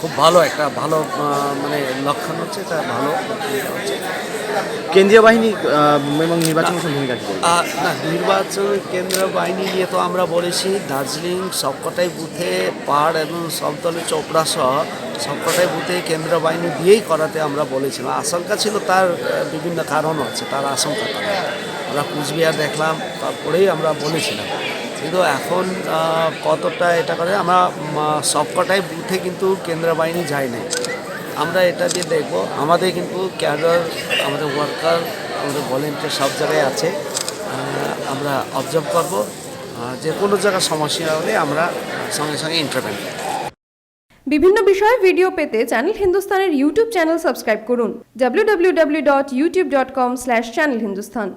খুব ভালো একটা ভালো মানে লক্ষণ হচ্ছে এটা ভালো। হচ্ছে কেন্দ্রীয় বাহিনী এবং নির্বাচন ভূমিকা কি না নির্বাচন কেন্দ্র বাহিনী নিয়ে তো আমরা বলেছি দার্জিলিং সবকটাই বুথে পাহাড় এবং সব দলের চোপড়া সহ সবকটাই বুথে কেন্দ্র বাহিনী দিয়েই করাতে আমরা বলেছিলাম। আশঙ্কা ছিল তার বিভিন্ন কারণও আছে তার আশঙ্কা আমরা কুচবিহার দেখলাম তারপরেই আমরা বলেছিলাম। কিন্তু এখন কতটা এটা করে আমরা সবকটাই বুথে কিন্তু কেন্দ্র বাহিনী যায় নাই। আমরা এটা দিয়ে দেখব। আমাদের কিন্তু ক্যাডার, আমাদের ওয়ার্কার, আমাদের ভলেন্টিয়ার সব জায়গায় আছে। আমরা অবজার্ভ করব। যে কোনো জায়গায় সমস্যা হলে আমরা সঙ্গে সঙ্গে ইন্টারভেন বিভিন্ন বিষয়ে ভিডিও পেতে চ্যানেল হিন্দুস্তানের ইউটিউব চ্যানেল সাবস্ক্রাইব করুন। www.youtube.com/channelhindustan